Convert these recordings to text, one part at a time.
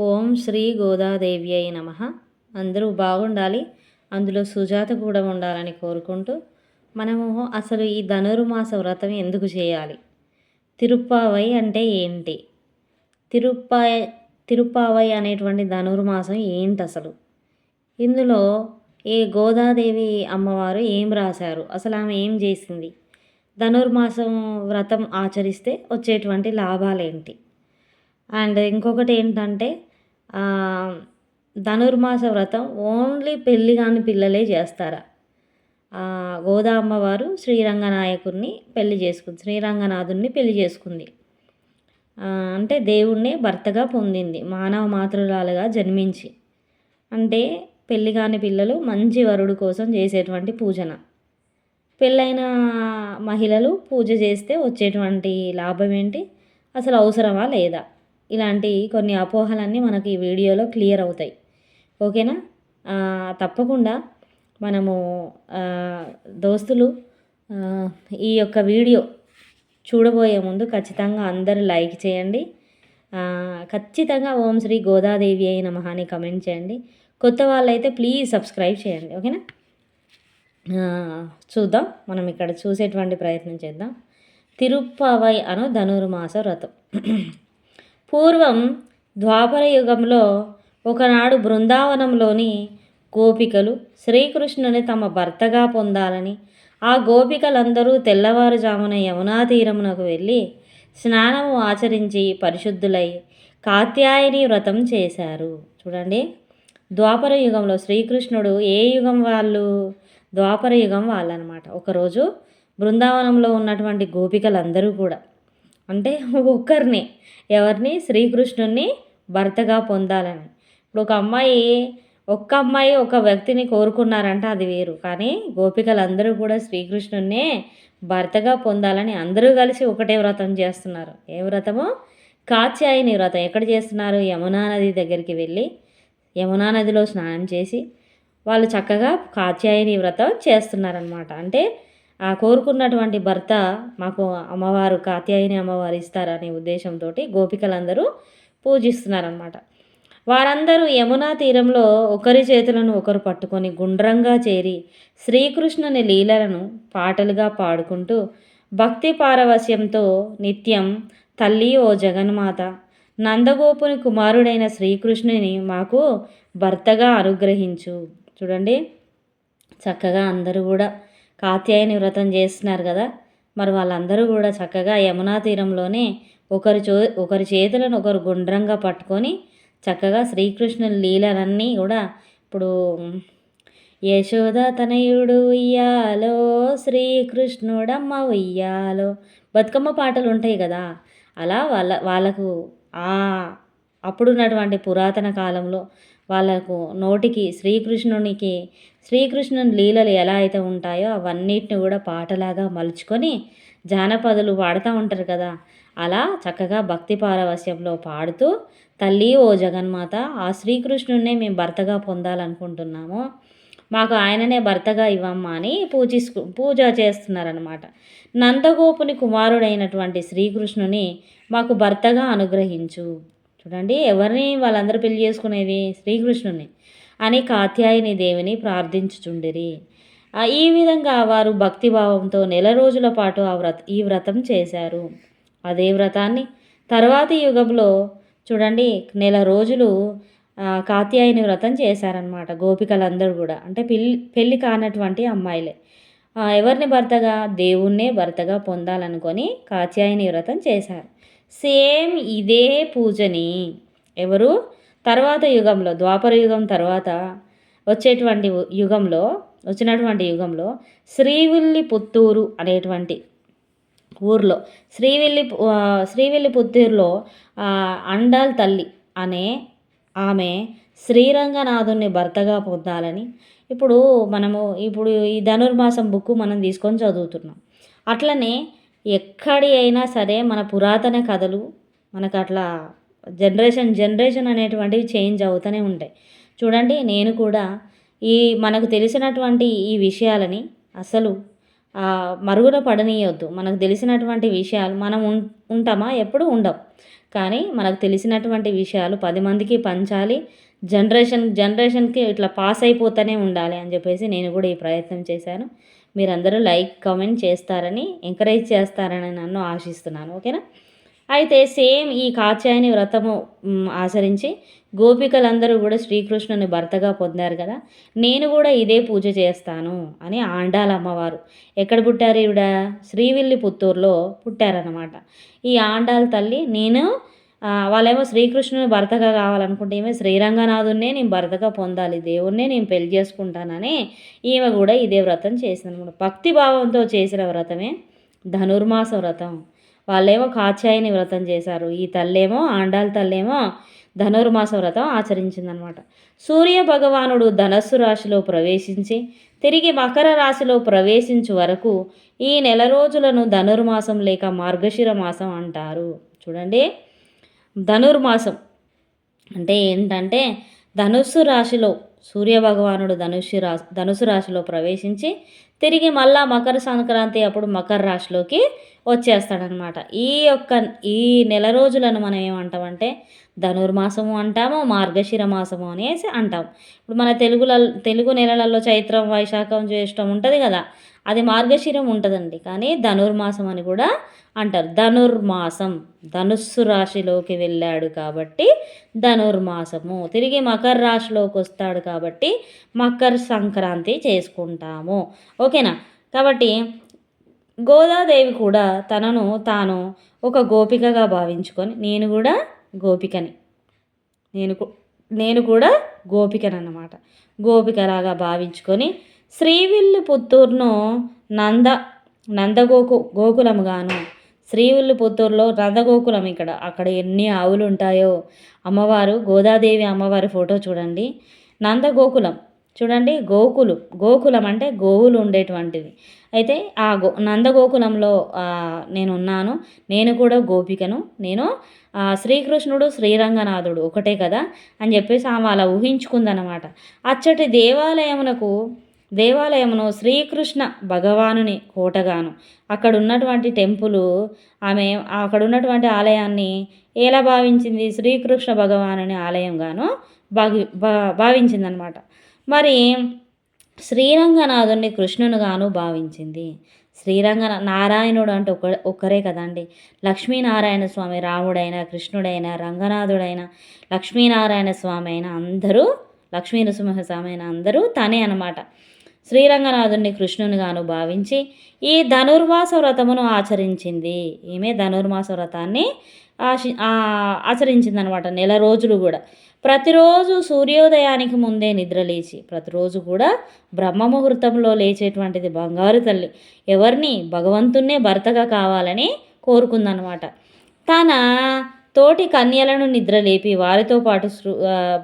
ఓం శ్రీ గోదాదేవి అయి నమ. అందరూ బాగుండాలి అందులో సుజాత కూడా ఉండాలని కోరుకుంటూ మనము అసలు ఈ ధనుర్మాస వ్రతం ఎందుకు చేయాలి? తిరుప్పావై అంటే ఏంటి? తిరుప్పాయ తిరుప్పావై అనేటువంటి ధనుర్మాసం ఏంటి అసలు? ఇందులో ఏ గోదాదేవి అమ్మవారు ఏం రాశారు? అసలు ఆమె ఏం చేసింది? ధనుర్మాసం వ్రతం ఆచరిస్తే వచ్చేటువంటి లాభాలేంటి? అండ్ ఇంకొకటి ఏంటంటే ధనుర్మాస వ్రతం ఓన్లీ పెళ్ళి కాని పిల్లలే చేస్తారా. గోదామ్మ వారు శ్రీరంగనాయకుడిని పెళ్ళి చేసుకుంది శ్రీరంగనాథుడిని పెళ్ళి చేసుకుంది. అంటే దేవుణ్ణే భర్తగా పొందింది మానవ మాతృరాలుగా జన్మించి. అంటే పెళ్ళి కాని పిల్లలు మంచి వరుడు కోసం చేసేటువంటి పూజన. పెళ్ళైన మహిళలు పూజ చేస్తే వచ్చేటువంటి లాభం ఏంటి? అసలు అవసరమా లేదా? ఇలాంటి కొన్ని అపోహలన్నీ మనకి ఈ వీడియోలో క్లియర్ అవుతాయి. ఓకేనా? తప్పకుండా మనము దోస్తులు ఈ యొక్క వీడియో చూడబోయే ముందు ఖచ్చితంగా అందరూ లైక్ చేయండి. ఖచ్చితంగా ఓం శ్రీ గోదాదేవి అయిన మహాని కమెంట్ చేయండి. కొత్త వాళ్ళైతే ప్లీజ్ సబ్స్క్రైబ్ చేయండి. ఓకేనా? చూద్దాం. మనం ఇక్కడ చూసేటువంటి ప్రయత్నం చేద్దాం. తిరుప్పవై అను ధనుర్మాస వ్రతం. పూర్వం ద్వాపర యుగంలో ఒకనాడు బృందావనంలోని గోపికలు శ్రీకృష్ణుని తమ భర్తగా పొందాలని ఆ గోపికలందరూ తెల్లవారుజామున యమునా తీరమునకు వెళ్ళి స్నానము ఆచరించి పరిశుద్ధులై కాత్యాయని వ్రతం చేశారు. చూడండి ద్వాపర యుగంలో శ్రీకృష్ణుడు ఏ యుగం వాళ్ళు? ద్వాపర యుగం వాళ్ళనమాట. ఒకరోజు బృందావనంలో ఉన్నటువంటి గోపికలందరూ కూడా అంటే ఒక్కరిని ఎవరిని? శ్రీకృష్ణుని భర్తగా పొందాలని. ఇప్పుడు ఒక అమ్మాయి ఒక్క అమ్మాయి ఒక వ్యక్తిని కోరుకున్నారంటే అది వేరు. కానీ గోపికలందరూ కూడా శ్రీకృష్ణున్నే భర్తగా పొందాలని అందరూ కలిసి ఒకటే వ్రతం చేస్తున్నారు. ఏ వ్రతము? కాత్యాయని వ్రతం. ఎక్కడ చేస్తున్నారు? యమునా నది దగ్గరికి వెళ్ళి యమునా నదిలో స్నానం చేసి వాళ్ళు చక్కగా కాత్యాయని వ్రతం చేస్తున్నారనమాట అంటే ఆ కోరుకున్నటువంటి భర్త మాకు అమ్మవారు కాత్యాయని అమ్మవారు ఇస్తారనే ఉద్దేశంతో గోపికలందరూ పూజిస్తున్నారనమాట వారందరూ యమునా తీరంలో ఒకరి చేతులను ఒకరు పట్టుకొని గుండ్రంగా చేరి శ్రీకృష్ణుని లీలలను పాటలుగా పాడుకుంటూ భక్తి పారవశ్యంతో నిత్యం తల్లి ఓ జగన్మాత నందగోపుని కుమారుడైన శ్రీకృష్ణుని మాకు భర్తగా అనుగ్రహించు. చూడండి చక్కగా అందరూ కూడా కాత్యాయని వ్రతం చేస్తున్నారు కదా. మరి వాళ్ళందరూ కూడా చక్కగా యమునా తీరంలోనే ఒకరి చో ఒకరి చేతులను ఒకరు గుండ్రంగా పట్టుకొని చక్కగా శ్రీకృష్ణుని లీలలన్నీ కూడా ఇప్పుడు యశోద తనయుడు ఉయ్యాలో శ్రీకృష్ణుడమ్మ ఉయ్యాలో. బతుకమ్మ పాటలు ఉంటాయి కదా. అలా వాళ్ళ వాళ్ళకు అప్పుడున్నటువంటి పురాతన కాలంలో వాళ్ళకు నోటికి శ్రీకృష్ణునికి శ్రీకృష్ణుని లీలలు ఎలా అయితే ఉంటాయో అవన్నిటిని కూడా పాటలాగా మలుచుకొని జానపదులు పాడుతూ ఉంటారు కదా. అలా చక్కగా భక్తి పారవస్యంలో పాడుతూ తల్లి ఓ జగన్మాత ఆ శ్రీకృష్ణున్నే మేము భర్తగా పొందాలనుకుంటున్నాము. మాకు ఆయననే భర్తగా ఇవ్వమ్మా అని పూజిస్కు పూజ చేస్తున్నారనమాట నందగోపుని కుమారుడైనటువంటి శ్రీకృష్ణుని మాకు భర్తగా అనుగ్రహించు. చూడండి. ఎవరిని? వాళ్ళందరూ పెళ్ళి చేసుకునేది? శ్రీకృష్ణుని అని కాత్యాయని దేవిని ప్రార్థించుచుండిరి. ఈ విధంగా వారు భక్తిభావంతో నెల రోజుల పాటు ఆ వ్రత ఈ వ్రతం చేశారు. అదే వ్రతాన్ని తర్వాతి యుగంలో చూడండి నెల రోజులు కాత్యాయని వ్రతం చేశారనమాట గోపికలందరూ కూడా. అంటే పెళ్ళి పెళ్ళి కానటువంటి అమ్మాయిలే. ఎవరిని భర్తగా? దేవుణ్ణే భర్తగా పొందాలనుకొని కాత్యాయని వ్రతం చేశారు. సేమ్ ఇదే పూజని. ఎవరు? తర్వాత యుగంలో ద్వాపర యుగం తర్వాత వచ్చేటువంటి యుగంలో వచ్చినటువంటి యుగంలో శ్రీవిల్లి పుత్తూరు అనేటువంటి ఊర్లో శ్రీవిల్లి శ్రీవిల్లి పుత్తూరులో అండాల్ తల్లి అనే ఆమె శ్రీరంగనాథుని భర్తగా పొందాలని ఇప్పుడు మనము ఇప్పుడు ఈ ధనుర్మాసం బుక్ మనం తీసుకొని చదువుతున్నాం. అట్లనే ఎక్కడి అయినా సరే మన పురాతన కథలు మనకు అట్లా జనరేషన్ జనరేషన్ అనేటువంటివి చేంజ్ అవుతూనే ఉంటాయి. చూడండి నేను కూడా ఈ మనకు తెలిసినటువంటి ఈ విషయాలని అసలు మరుగున పడనీయొద్దు. మనకు తెలిసినటువంటి విషయాలు మనం ఉంటామా? ఎప్పుడు ఉండవు. కానీ మనకు తెలిసినటువంటి విషయాలు పది మందికి పంచాలి జనరేషన్ జనరేషన్కి ఇట్లా పాస్ అయిపోతూనే ఉండాలి అని చెప్పేసి నేను కూడా ఈ ప్రయత్నం చేశాను. మీరందరూ లైక్ కామెంట్ చేస్తారని ఎంకరేజ్ చేస్తారని నన్ను ఆశిస్తున్నాను ఓకేనా? అయితే సేమ్ ఈ కాచాయని వ్రతము ఆచరించి గోపికలందరూ కూడా శ్రీకృష్ణుని భర్తగా పొందారు కదా నేను కూడా ఇదే పూజ చేస్తాను అని ఆండాల అమ్మవారు. ఎక్కడ పుట్టారు ఈవిడ? శ్రీవిల్లి పుత్తూరులో పుట్టారనమాట ఈ ఆండాల తల్లి నేను వాళ్ళేమో శ్రీకృష్ణుని భర్తగా కావాలనుకుంటే ఈమె శ్రీరంగనాథున్నే నేను భర్తగా పొందాలి దేవుణ్ణే నేను పెళ్ళి చేసుకుంటానని ఈమె కూడా ఇదే వ్రతం చేసింది అనమాట భక్తి భావంతో చేసిన వ్రతమే ధనుర్మాస వ్రతం. వాళ్ళేమో కాచాయని వ్రతం చేశారు. ఈ తల్లేమో ఆండాల తల్లేమో ధనుర్మాస వ్రతం ఆచరించిందనమాట. సూర్య భగవానుడు ధనస్సు రాశిలో ప్రవేశించి తిరిగి మకర రాశిలో ప్రవేశించు వరకు ఈ నెల రోజులను ధనుర్మాసం లేక మార్గశిర మాసం అంటారు. చూడండి. ధనుర్మాసం. అంటే ఏంటంటే ధనుస్సు రాశిలో సూర్యభగవానుడు ధనుషు రాశి ధనుసు రాశిలో ప్రవేశించి తిరిగి మళ్ళా మకర సంక్రాంతి అప్పుడు మకర రాశిలోకి వచ్చేస్తాడనమాట. ఈ యొక్క ఈ నెల రోజులను మనం ఏమంటామంటే ధనుర్మాసము అంటాము మార్గశిర మాసము అనేసి అంటాం. ఇప్పుడు మన తెలుగుల తెలుగు నెలలలో చైత్రం వైశాఖం జ్యేష్టం ఉంటుంది కదా అది మార్గశిరం ఉంటుందండి. కానీ ధనుర్మాసం అని కూడా అంటారు. ధనుర్మాసం ధనుస్సు రాశిలోకి వెళ్ళాడు కాబట్టి ధనుర్మాసము. తిరిగి మకర రాశిలోకి వస్తాడు కాబట్టి మకర సంక్రాంతి చేసుకుంటాము. ఓకేనా? కాబట్టి గోదాదేవి కూడా తనను తాను ఒక గోపికగా భావించుకొని నేను కూడా గోపికని. నేను నేను కూడా గోపికనన్నమాట. గోపికలాగా భావించుకొని శ్రీవిల్లు పుత్తూరును నంద నందగోకు గోకులముగాను. శ్రీవిల్లు పుత్తూరులో నందగోకులం ఇక్కడ. అక్కడ ఎన్ని ఆవులు ఉంటాయో అమ్మవారు గోదాదేవి అమ్మవారి ఫోటో చూడండి. నందగోకులం. చూడండి గోకులు. గోకులం అంటే గోవులు ఉండేటువంటిది. అయితే ఆ గో నందగోకులంలో నేను ఉన్నాను నేను కూడా గోపికను. నేను శ్రీకృష్ణుడు శ్రీరంగనాథుడు ఒకటే కదా అని చెప్పేసి ఆమె అలా ఊహించుకుందనమాట అచ్చటి దేవాలయమునకు దేవాలయమును శ్రీకృష్ణ భగవానుని కోటగాను. అక్కడ ఉన్నటువంటి టెంపులు ఆమె అక్కడ ఉన్నటువంటి ఆలయాన్ని ఎలా భావించింది? శ్రీకృష్ణ భగవానుని ఆలయంగాను భావి భావించిందనమాట మరి శ్రీరంగనాథుని కృష్ణునిగాను భావించింది. శ్రీరంగ నారాయణుడు అంటే ఒక ఒక్కరే కదండి. లక్ష్మీనారాయణ స్వామి రాముడైన కృష్ణుడైన రంగనాథుడైన లక్ష్మీనారాయణ స్వామి అయిన అందరూ లక్ష్మీ నృసింహస్వామి అయిన అందరూ తనే అనమాట శ్రీరంగనాథుని కృష్ణునిగాను భావించి ఈ ధనుర్మాస వ్రతమును ఆచరించింది. ఈమె ధనుర్మాస వ్రతాన్ని ఆశి ఆచరించిందనమాట నెల రోజులు కూడా. ప్రతిరోజు సూర్యోదయానికి ముందే నిద్రలేచి ప్రతిరోజు కూడా బ్రహ్మ ముహూర్తంలో లేచేటువంటిది బంగారు తల్లి. ఎవరిని? భగవంతున్నే భర్తగా కావాలని కోరుకుందనమాట. తన తోటి కన్యలను నిద్రలేపి వారితో పాటు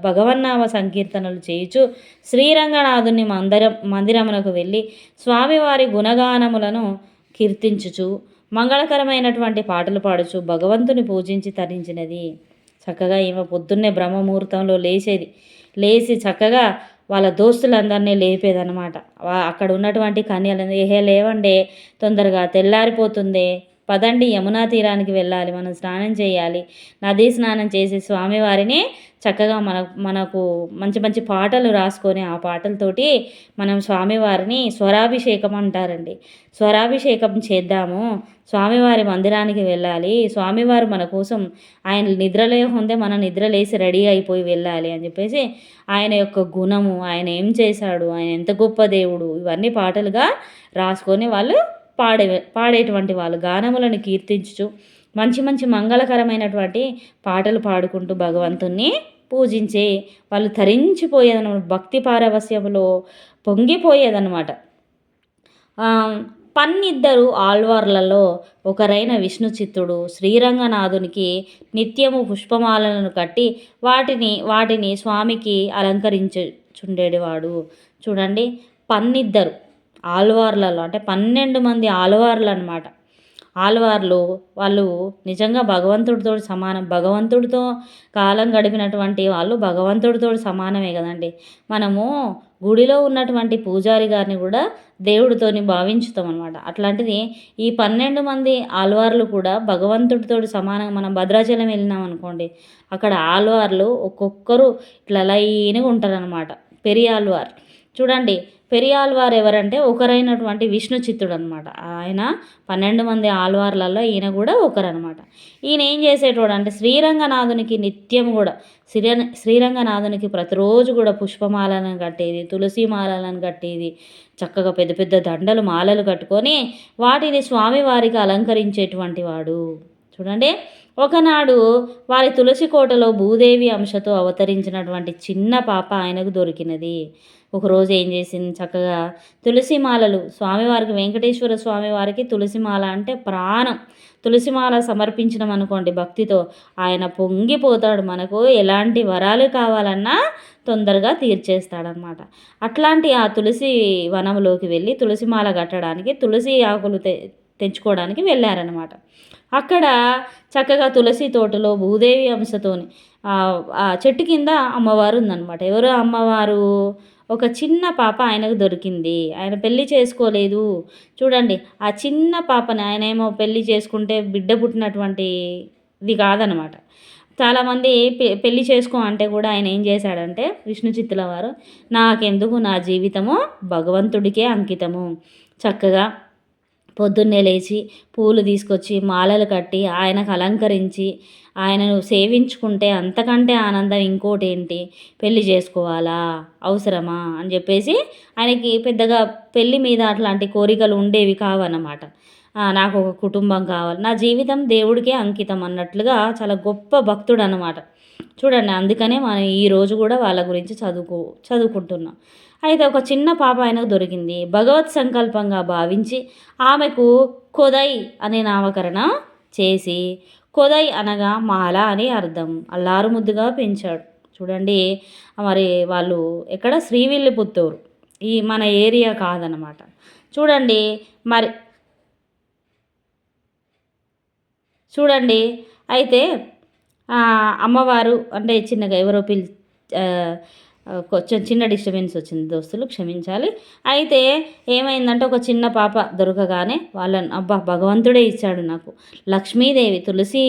భగవన్నామ సంకీర్తనలు చేయుచు శ్రీరంగనాథుని మందిరం మందిరమునకు వెళ్ళి స్వామివారి గుణగానములను కీర్తించుచు మంగళకరమైనటువంటి పాటలు పాడుచు భగవంతుని పూజించి తరించినది. చక్కగా ఈమె పొద్దున్నే బ్రహ్మముహూర్తంలో లేచేది. లేచి చక్కగా వాళ్ళ దోస్తులందరినీ లేపేదనమాట అక్కడ ఉన్నటువంటి కన్యలు ఏహే లేవండే తొందరగా తెల్లారిపోతుంది పదండి యమునా తీరానికి వెళ్ళాలి మనం స్నానం చేయాలి. నదీ స్నానం చేసి స్వామివారిని చక్కగా మన మనకు మంచి మంచి పాటలు రాసుకొని ఆ పాటలతోటి మనం స్వామివారిని స్వరాభిషేకం అంటారండి. స్వరాభిషేకం చేద్దాము. స్వామివారి మందిరానికి వెళ్ళాలి. స్వామివారు మన కోసం ఆయన నిద్రలే ఉందే మనం నిద్రలేసి రెడీ అయిపోయి వెళ్ళాలి అని చెప్పేసి ఆయన యొక్క గుణము ఆయన ఏం చేశాడు ఆయన ఎంత గొప్ప దేవుడు ఇవన్నీ పాటలుగా రాసుకొని వాళ్ళు పాడే పాడేటువంటి వాళ్ళు గానములను కీర్తించుచు మంచి మంచి మంగళకరమైనటువంటి పాటలు పాడుకుంటూ భగవంతుణ్ణి పూజించే వాళ్ళు తరించిపోయేదన్నమాట. భక్తి పారవస్యములో పొంగిపోయేదన్నమాట. పన్నిద్దరు ఆళ్వార్లలో ఒకరైన విష్ణు చిత్తుడు శ్రీరంగనాథునికి నిత్యము పుష్పమాలను కట్టి వాటిని వాటిని స్వామికి అలంకరించుచుండేవాడు. చూడండి పన్నిద్దరు. ఆళ్వార్లలో అంటే పన్నెండు మంది ఆల్వార్లు అనమాట ఆళ్వార్లు వాళ్ళు నిజంగా భగవంతుడితో సమానం. భగవంతుడితో కాలం గడిపినటువంటి వాళ్ళు భగవంతుడితో సమానమే కదండి. మనము గుడిలో ఉన్నటువంటి పూజారి గారిని కూడా దేవుడితోని భావించుతాం అనమాట అట్లాంటిది ఈ పన్నెండు మంది ఆల్వార్లు కూడా భగవంతుడితో సమానంగా మనం భద్రాచలం వెళ్ళినాం అనుకోండి అక్కడ ఆల్వార్లు ఒక్కొక్కరు ఇట్లా లైన్గా ఉంటారనమాట పెరియాల్వార్ చూడండి పెరియాల్వార్ ఎవరంటే ఒకరైనటువంటి విష్ణు చిత్తుడు అనమాట ఆయన పన్నెండు మంది ఆల్వార్లలో ఈయన కూడా ఒకరనమాట ఈయన ఏం చేసేటోడు అంటే శ్రీరంగనాథునికి నిత్యం కూడా శ్రీ శ్రీరంగనాథునికి ప్రతిరోజు కూడా పుష్పమాలను కట్టేది తులసి మాలలను కట్టేది చక్కగా పెద్ద పెద్ద దండలు మాలలు కట్టుకొని వాటిని స్వామివారికి అలంకరించేటువంటి వాడు. చూడండి ఒకనాడు వారి తులసి కోటలో భూదేవి అంశతో అవతరించినటువంటి చిన్న పాప ఆయనకు దొరికినది. ఒకరోజు ఏం చేసింది చక్కగా తులసిమాలలు. స్వామివారికి వెంకటేశ్వర స్వామివారికి తులసిమాల అంటే ప్రాణం. తులసిమాల సమర్పించడం అనుకోండి భక్తితో. ఆయన పొంగిపోతాడు మనకు. ఎలాంటి వరాలు కావాలన్నా తొందరగా తీర్చేస్తాడనమాట అట్లాంటి ఆ తులసి వనంలోకి వెళ్ళి తులసిమాల కట్టడానికి తులసి ఆకులు తె తెచ్చుకోవడానికి వెళ్ళారనమాట అక్కడ చక్కగా తులసి తోటలో భూదేవి అంశతోని ఆ చెట్టు కింద అమ్మవారు ఉందన్నమాట. ఎవరు అమ్మవారు? ఒక చిన్న పాప ఆయనకు దొరికింది. ఆయన పెళ్ళి చేసుకోలేదు. చూడండి ఆ చిన్న పాపని ఆయన ఏమో పెళ్ళి చేసుకుంటే బిడ్డ పుట్టినటువంటి ఇది కాదనమాట. చాలామంది పె పెళ్ళి చేసుకో అంటే కూడా ఆయన ఏం చేశాడంటే విష్ణు చిత్తుల వారు నాకెందుకు నా జీవితము భగవంతుడికే అంకితము. చక్కగా పొద్దున్నే లేచి పూలు తీసుకొచ్చి మాలలు కట్టి ఆయనకు అలంకరించి ఆయనను సేవించుకుంటే అంతకంటే ఆనందం ఇంకోటి ఏంటి పెళ్ళి చేసుకోవాలా? అవసరమా? అని చెప్పేసి ఆయనకి పెద్దగా పెళ్ళి మీద అట్లాంటి కోరికలు ఉండేవి కావన్నమాట. నాకు ఒక కుటుంబం కావాలి. నా జీవితం దేవుడికే అంకితం అన్నట్లుగా చాలా గొప్ప భక్తుడు అనమాట చూడండి అందుకనే మనం ఈరోజు కూడా వాళ్ళ గురించి చదువుకో చదువుకుంటున్నాం. అయితే ఒక చిన్న పాప ఆయనకు దొరికింది. భగవత్ సంకల్పంగా భావించి ఆమెకు కొదై అనే నామకరణ చేసి కొదై అనగా మాల అని అర్థం. అల్లారు ముద్దుగా పెంచాడు. చూడండి మరి వాళ్ళు ఎక్కడ? శ్రీవిల్లిపుత్తూరు. ఈ మన ఏరియా కాదనమాట చూడండి మరి చూడండి అయితే అమ్మవారు అంటే చిన్నగా ఎవరో పిల్ కొంచెం చిన్న డిస్టర్బెన్స్ వచ్చింది. దోస్తులు క్షమించాలి. అయితే ఏమైందంటే ఒక చిన్న పాప దొరకగానే వాళ్ళని అబ్బా భగవంతుడే ఇచ్చాడు నాకు. లక్ష్మీదేవి తులసి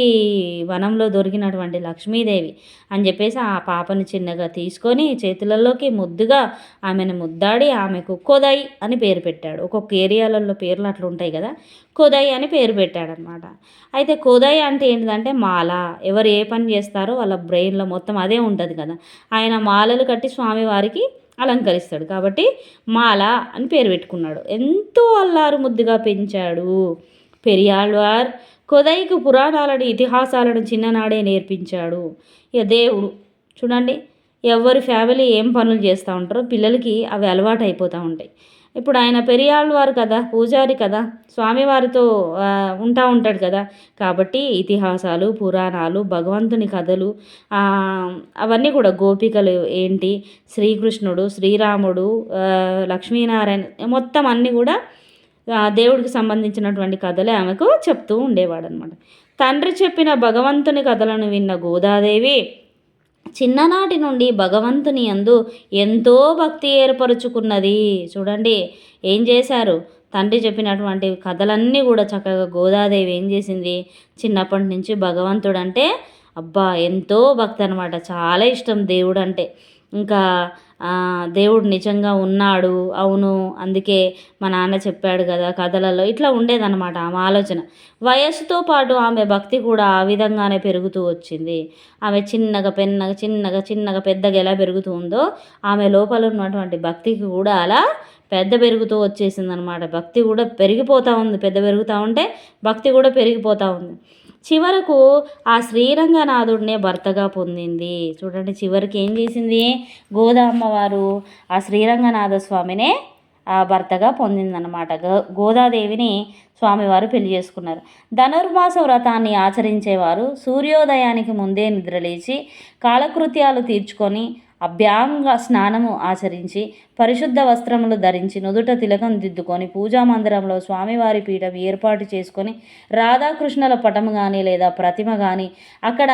వనంలో దొరికినటువంటి లక్ష్మీదేవి అని చెప్పేసి ఆ పాపని చిన్నగా తీసుకొని చేతులలోకి ముద్దుగా ఆమెను ముద్దాడి ఆమెకు కోదాయి అని పేరు పెట్టాడు. ఒక్కొక్క ఏరియాలలో పేర్లు అట్లా ఉంటాయి కదా. కోదాయి అని పేరు పెట్టాడనమాట అయితే కోదాయి అంటే ఏంటంటే మాల. ఎవరు ఏ పని చేస్తారో వాళ్ళ బ్రెయిన్లో మొత్తం అదే ఉంటుంది కదా. ఆయన మాలలు కట్టి స్వామివారికి అలంకరిస్తాడు. కాబట్టి మాల అని పేరు పెట్టుకున్నాడు. ఎంతో అల్లారు ముద్దుగా పెంచాడు. పెరియాళ్వార్ కొదైకు పురాణాలను ఇతిహాసాలను చిన్ననాడే నేర్పించాడు. ఇక దేవుడు చూడండి ఎవరి ఫ్యామిలీ ఏం పనులు చేస్తూ ఉంటారో పిల్లలకి అవి అలవాటు అయిపోతూ ఉంటాయి. ఇప్పుడు ఆయన పెరియాళ్ళవారు కదా పూజారి కదా స్వామివారితో ఉంటా ఉంటాడు కదా. కాబట్టి ఇతిహాసాలు పురాణాలు భగవంతుని కథలు అవన్నీ కూడా గోపికలు ఏంటి? శ్రీకృష్ణుడు శ్రీరాముడు లక్ష్మీనారాయణ మొత్తం అన్నీ కూడా దేవుడికి సంబంధించినటువంటి కథలే ఆమెకు చెప్తూ ఉండేవాడు అనమాట తండ్రి చెప్పిన భగవంతుని కథలను విన్న గోదాదేవి చిన్ననాటి నుండి భగవంతుని అందు ఎంతో భక్తి ఏర్పరుచుకున్నది. చూడండి ఏం చేశారు? తండ్రి చెప్పినటువంటి కథలన్నీ కూడా చక్కగా గోదాదేవి ఏం చేసింది? చిన్నప్పటి నుంచి భగవంతుడు అంటే అబ్బా ఎంతో భక్తి అనమాట చాలా ఇష్టం దేవుడు అంటే ఇంకా దేవుడు నిజంగా ఉన్నాడు అవును అందుకే మా నాన్న చెప్పాడు కదా కథలలో. ఇట్లా ఉండేదన్నమాట ఆమె ఆలోచన. వయస్సుతో పాటు ఆమె భక్తి కూడా ఆ విధంగానే పెరుగుతూ వచ్చింది. ఆమె చిన్నగా పెన్నగా చిన్నగా చిన్నగా పెద్దగా ఎలా పెరుగుతూ ఉందో ఆమె లోపల ఉన్నటువంటి భక్తికి కూడా అలా పెద్ద పెరుగుతూ వచ్చేసింది అనమాట భక్తి కూడా పెరిగిపోతూ ఉంది. పెద్ద పెరుగుతూ ఉంటే భక్తి కూడా పెరిగిపోతూ ఉంది. చివరకు ఆ శ్రీరంగనాథుడినే భర్తగా పొందింది. చూడండి చివరికి ఏం చేసింది? గోదామ్మవారు ఆ శ్రీరంగనాథ స్వామినే ఆ భర్తగా పొందిందనమాట గోదాదేవిని స్వామివారు పెళ్ళి చేసుకున్నారు. ధనుర్మాస వ్రతాన్ని ఆచరించేవారు. సూర్యోదయానికి ముందే నిద్రలేచి కాలకృత్యాలు తీర్చుకొని అభ్యాంగ స్నానము ఆచరించి పరిశుద్ధ వస్త్రములు ధరించి నుదుట తిలకం దిద్దుకొని పూజా మందిరంలో స్వామివారి పీఠం ఏర్పాటు చేసుకొని రాధాకృష్ణుల పటము కానీ లేదా ప్రతిమ కానీ అక్కడ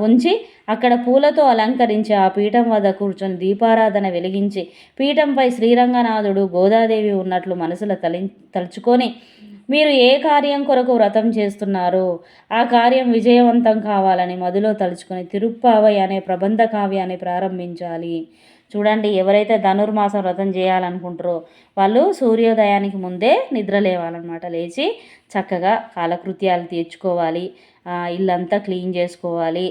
ఉంచి అక్కడ పూలతో అలంకరించి ఆ పీఠం వద్ద కూర్చొని దీపారాధన వెలిగించి పీఠంపై శ్రీరంగనాథుడు గోదాదేవి ఉన్నట్లు మనసులో తలి తలుచుకొని మీరు ఏ కార్యం కొరకు వ్రతం చేస్తున్నారో? ఆ కార్యం విజయవంతం కావాలని మదిలో తలుచుకుని తిరుప్పావై అనే ప్రబంధ కావ్యాన్ని ప్రారంభించాలి. చూడండి ఎవరైతే ధనుర్మాసం వ్రతం చేయాలనుకుంటారో వాళ్ళు సూర్యోదయానికి ముందే నిద్ర లేవాలన్నమాట. లేచి చక్కగా కాలకృత్యాలు తీర్చుకోవాలి. ఇల్లంతా క్లీన్ చేసుకోవాలి.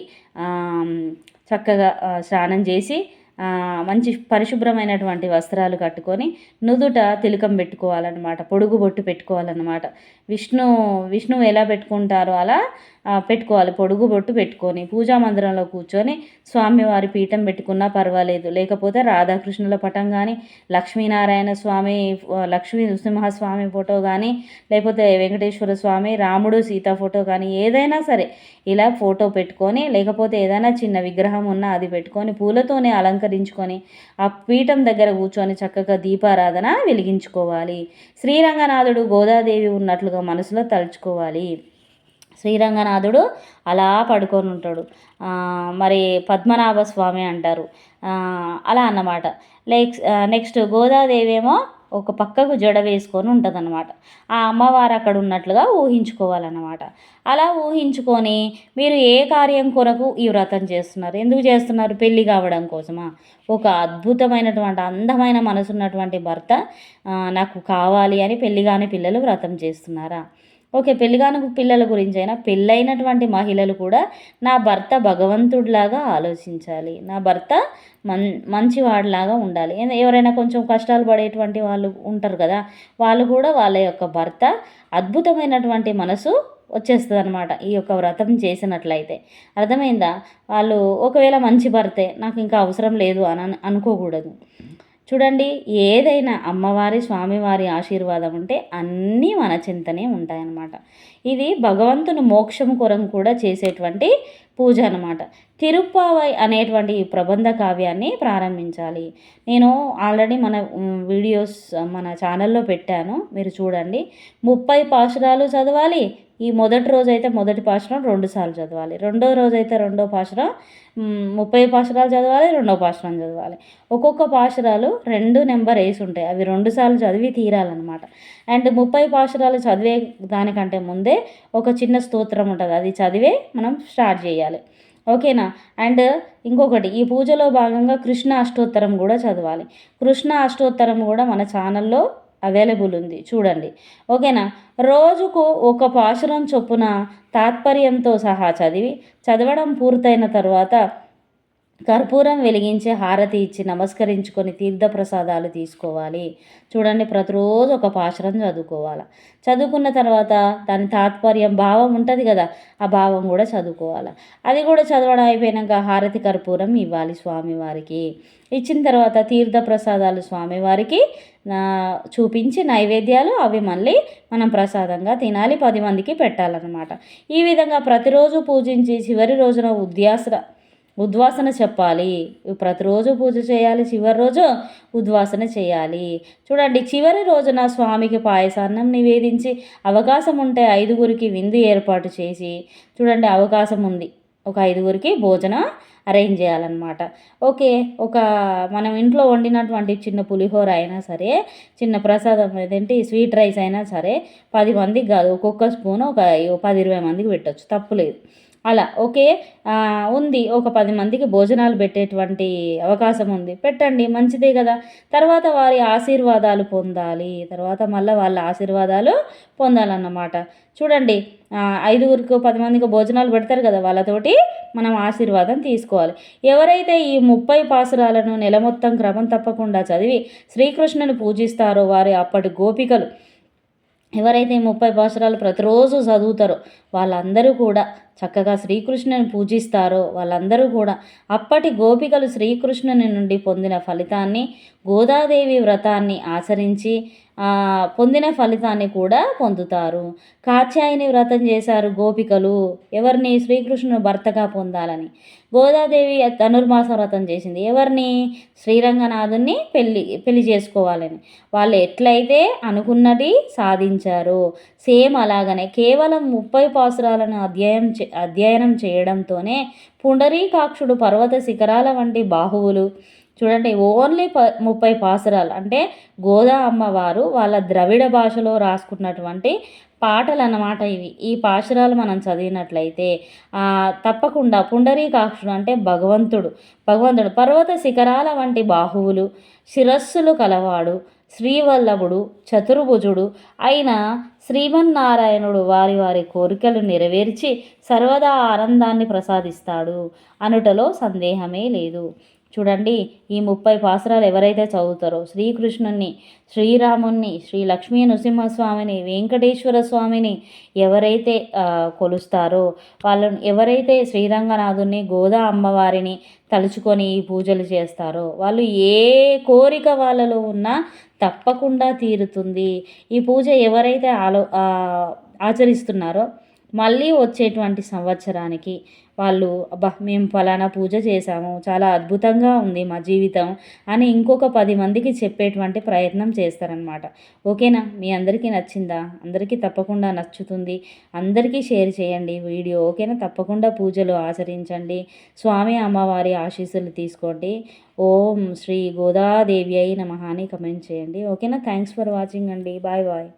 చక్కగా స్నానం చేసి మంచి పరిశుభ్రమైనటువంటి వస్త్రాలు కట్టుకొని నుదుట తిలకం పెట్టుకోవాలన్నమాట పొడుగు బొట్టు పెట్టుకోవాలన్నమాట. విష్ణు విష్ణువు ఎలా పెట్టుకుంటారో అలా పెట్టుకోవాలి. పొడుగు బొట్టు పెట్టుకొని పూజా మందిరంలో కూర్చొని స్వామివారి పీఠం పెట్టుకున్నా పర్వాలేదు. లేకపోతే రాధాకృష్ణుల పటం కానీ లక్ష్మీనారాయణ స్వామి లక్ష్మీ నృసింహస్వామి ఫోటో కానీ లేకపోతే వెంకటేశ్వర స్వామి రాముడు సీత ఫోటో కానీ ఏదైనా సరే ఇలా ఫోటో పెట్టుకొని లేకపోతే ఏదైనా చిన్న విగ్రహం ఉన్నా అది పెట్టుకొని పూలతోనే అలంకరించుకొని ఆ పీఠం దగ్గర కూర్చొని చక్కగా దీపారాధన వెలిగించుకోవాలి. శ్రీరంగనాథుడు గోదాదేవి ఉన్నట్లుగా మనసులో తలుచుకోవాలి. శ్రీరంగనాథుడు అలా పడుకొని ఉంటాడు. మరి పద్మనాభ స్వామి అంటారు అలా అన్నమాట. లైక్ నెక్స్ట్ గోదాదేవి ఏమో ఒక పక్కకు జడ వేసుకొని ఉంటుందన్నమాట. ఆ అమ్మవారు అక్కడ ఉన్నట్లుగా ఊహించుకోవాలన్నమాట. అలా ఊహించుకొని మీరు ఏ కార్యం కొరకు ఈ వ్రతం చేస్తున్నారు? ఎందుకు చేస్తున్నారు? పెళ్ళి కావడం కోసమా? ఒక అద్భుతమైనటువంటి అందమైన మనసున్నటువంటి భర్త నాకు కావాలి అని పెళ్ళి కాని పిల్లలు వ్రతం చేస్తున్నారా? ఓకే పెళ్ళిగాను పిల్లల గురించి అయినా పెళ్ళైనటువంటి మహిళలు కూడా నా భర్త భగవంతుడిలాగా ఆలోచించాలి. నా భర్త మన్ మంచివాడిలాగా ఉండాలి. ఎవరైనా కొంచెం కష్టాలు పడేటువంటి వాళ్ళు ఉంటారు కదా వాళ్ళు కూడా వాళ్ళ యొక్క భర్త అద్భుతమైనటువంటి మనసు వచ్చేస్తుంది అనమాట ఈ యొక్క వ్రతం చేసినట్లయితే. అర్థమైందా? వాళ్ళు ఒకవేళ మంచి భర్తే నాకు ఇంకా అవసరం లేదు అని అనుకోకూడదు. చూడండి ఏదైనా అమ్మవారి స్వామివారి ఆశీర్వాదం ఉంటే అన్నీ మన చింతనే ఉంటాయన్నమాట. ఇది భగవంతుని మోక్షం కొరం కూడా చేసేటువంటి పూజ అనమాట తిరుప్పావై అనేటువంటి ఈ ప్రబంధ కావ్యాన్ని ప్రారంభించాలి. నేను ఆల్రెడీ మన వీడియోస్ మన ఛానల్లో పెట్టాను. మీరు చూడండి ముప్పై పాశురాలు చదవాలి ఈ మొదటి రోజు అయితే మొదటి పాశురం రెండు సార్లు చదవాలి. రెండో రోజు అయితే రెండో పాశురం ముప్పై పాశురాలు చదవాలి రెండో పాశురం చదవాలి. ఒక్కొక్క పాశురాలు రెండు నెంబర్ వేసి ఉంటాయి. అవి రెండు సార్లు చదివి తీరాలన్నమాట. అండ్ ముప్పై పాశురాలు చదివే దానికంటే ముందే ఒక చిన్న స్తోత్రం ఉంటుంది. అది చదివే మనం స్టార్ట్ చేయాలి. ఓకేనా? అండ్ ఇంకొకటి ఈ పూజలో భాగంగా కృష్ణ అష్టోత్తరం కూడా చదవాలి. కృష్ణ అష్టోత్తరం కూడా మన ఛానల్లో అవైలబుల్ ఉంది. చూడండి. ఓకేనా? రోజుకు ఒక పాశురం చొప్పున తాత్పర్యంతో సహా చదివి చదవడం పూర్తయిన తర్వాత కర్పూరం వెలిగించే హారతి ఇచ్చి నమస్కరించుకొని తీర్థప్రసాదాలు తీసుకోవాలి. చూడండి ప్రతిరోజు ఒక పాశరం చదువుకోవాలి. చదువుకున్న తర్వాత దాని తాత్పర్యం భావం ఉంటుంది కదా ఆ భావం కూడా చదువుకోవాలి. అది కూడా చదవడం అయిపోయాక హారతి కర్పూరం ఇవ్వాలి స్వామివారికి. ఇచ్చిన తర్వాత తీర్థ ప్రసాదాలు స్వామివారికి చూపించి నైవేద్యాలు అవి మళ్ళీ మనం ప్రసాదంగా తినాలి. పది మందికి పెట్టాలన్నమాట. ఈ విధంగా ప్రతిరోజు పూజించి చివరి రోజున ఉద్యాసన ఉద్వాసన చెప్పాలి. ప్రతిరోజు పూజ చేయాలి. చివరి రోజు ఉద్వాసన చేయాలి. చూడండి చివరి రోజున స్వామికి పాయసాన్నం నివేదించి అవకాశం ఉంటే ఐదుగురికి విందు ఏర్పాటు చేసి చూడండి అవకాశం ఉంది ఒక ఐదుగురికి భోజనం అరేంజ్ చేయాలన్నమాట. ఓకే ఒక మనం ఇంట్లో వండినటువంటి చిన్న పులిహోర అయినా సరే చిన్న ప్రసాదం ఏదంటే స్వీట్ రైస్ అయినా సరే పది మందికి కాదు ఒక్కొక్క స్పూన్ ఒక పది ఇరవై మందికి పెట్టచ్చు. తప్పులేదు అలా ఓకే? ఉంది. ఒక పది మందికి భోజనాలు పెట్టేటువంటి అవకాశం ఉంది. పెట్టండి మంచిదే కదా. తర్వాత వారి ఆశీర్వాదాలు పొందాలి. తర్వాత మళ్ళీ వాళ్ళ ఆశీర్వాదాలు పొందాలన్నమాట. చూడండి ఐదుగురికి పది మందికి భోజనాలు పెడతారు కదా వాళ్ళతోటి మనం ఆశీర్వాదం తీసుకోవాలి. ఎవరైతే ఈ ముప్పై పాసురాలను నెల మొత్తం క్రమం తప్పకుండా చదివి శ్రీకృష్ణుని పూజిస్తారో వారి అప్పటి గోపికలు ఎవరైతే ముప్పై పాసురాలు ప్రతిరోజు చదువుతారో వాళ్ళందరూ కూడా చక్కగా శ్రీకృష్ణుని పూజిస్తారో వాళ్ళందరూ కూడా అప్పటి గోపికలు శ్రీకృష్ణుని నుండి పొందిన ఫలితాన్ని గోదాదేవి వ్రతాన్ని ఆచరించి పొందిన ఫలితాన్ని కూడా పొందుతారు. కాత్యాయని వ్రతం చేశారు గోపికలు. ఎవరిని? శ్రీకృష్ణుని భర్తగా పొందాలని. గోదాదేవి ధనుర్మాస వ్రతం చేసింది. ఎవరిని? శ్రీరంగనాథుని పెళ్ళి పెళ్ళి చేసుకోవాలని. వాళ్ళు ఎట్లయితే అనుకున్నది సాధించారు. సేమ్ అలాగనే కేవలం ముప్పై పాసురాలను అధ్యయనం అధ్యయనం చేయడంతోనే పుండరీకాక్షుడు పర్వత శిఖరాల వంటి బాహువులు చూడండి ఓన్లీ ప ముప్పై పాసురాలు. అంటే గోదా అమ్మవారు వాళ్ళ ద్రవిడ భాషలో రాసుకున్నటువంటి పాటలు అన్నమాట ఇవి. ఈ పాశురాలు మనం చదివినట్లయితే తప్పకుండా పుండరీకాక్షుడు అంటే భగవంతుడు. భగవంతుడు. పర్వత శిఖరాల వంటి బాహువులు శిరస్సులు కలవాడు శ్రీవల్లభుడు చతుర్భుజుడు అయిన శ్రీమన్నారాయణుడు వారి వారి కోరికలు నెరవేర్చి సర్వదా ఆనందాన్ని ప్రసాదిస్తాడు. అనుటలో సందేహమే లేదు. చూడండి ఈ ముప్పై పాసరాలు ఎవరైతే చదువుతారో శ్రీకృష్ణుని శ్రీరాముణ్ణి శ్రీ లక్ష్మీ నృసింహస్వామిని వెంకటేశ్వర స్వామిని ఎవరైతే కొలుస్తారో వాళ్ళని ఎవరైతే శ్రీరంగనాథుని గోదా అమ్మవారిని తలుచుకొని ఈ పూజలు చేస్తారో వాళ్ళు ఏ కోరిక వాళ్ళలో ఉన్నా తప్పకుండా తీరుతుంది. ఈ పూజ ఎవరైతే ఆలో ఆచరిస్తున్నారో మళ్ళీ వచ్చేటువంటి సంవత్సరానికి వాళ్ళు అబ్బా మేము ఫలానా పూజ చేశాము చాలా అద్భుతంగా ఉంది మా జీవితం అని ఇంకొక పది మందికి చెప్పేటువంటి ప్రయత్నం చేస్తారనమాట ఓకేనా? మీ అందరికీ నచ్చిందా? అందరికీ తప్పకుండా నచ్చుతుంది. అందరికీ షేర్ చేయండి వీడియో ఓకేనా? తప్పకుండా పూజలు ఆచరించండి. స్వామి అమ్మవారి ఆశీస్సులు తీసుకోండి. ఓం శ్రీ గోదాదేవి అయి నమ అని కమెంట్ చేయండి. ఓకేనా? థ్యాంక్స్ ఫర్ వాచింగ్ అండి. Bye bye.